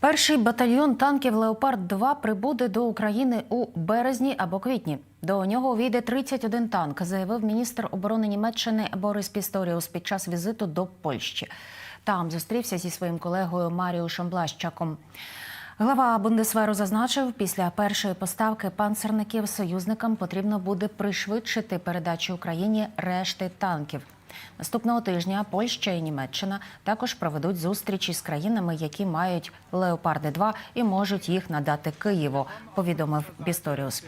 Перший батальйон танків Леопард 2 прибуде до України у березні або квітні. До нього увійде 31 танк, заявив міністр оборони Німеччини Борис Пісторіус під час візиту до Польщі. Там зустрівся зі своїм колегою Маріушем Блащаком. Глава Бундесверу зазначив, після першої поставки панцерників союзникам потрібно буде пришвидшити передачу Україні решти танків. Наступного тижня Польща і Німеччина також проведуть зустрічі з країнами, які мають леопарди 2 і можуть їх надати Києву. Повідомив Бісторіус.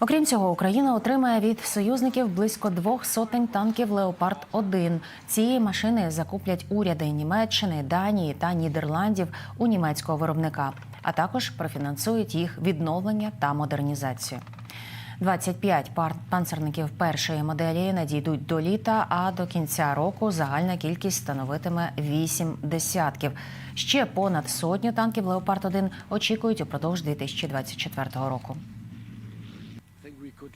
Окрім цього, Україна отримає від союзників близько двох сотень танків Леопард 1 Ці машини закуплять уряди Німеччини, Данії та Нідерландів у німецького виробника, а також профінансують їх відновлення та модернізацію. 25 пар панцерників першої моделі надійдуть до літа, а до кінця року загальна кількість становитиме 8 десятків. Ще понад сотню танків Леопард 1 очікують упродовж 2024 року.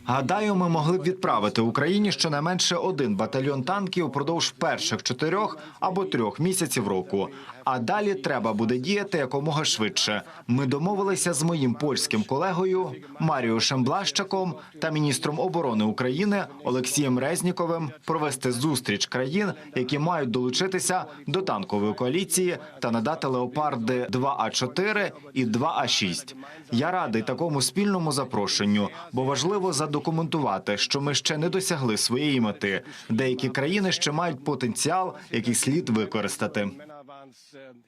Гадаю, ми могли б відправити Україні щонайменше один батальйон танків упродовж перших чотирьох або трьох місяців року. А далі треба буде діяти якомога швидше. Ми домовилися з моїм польським колегою Маріушем Блащаком та міністром оборони України Олексієм Резніковим провести зустріч країн, які мають долучитися до танкової коаліції та надати леопарди 2А4 і 2А6. Я радий такому спільному запрошенню, бо важливо задокументувати, що ми ще не досягли своєї мети. Деякі країни ще мають потенціал, який слід використати.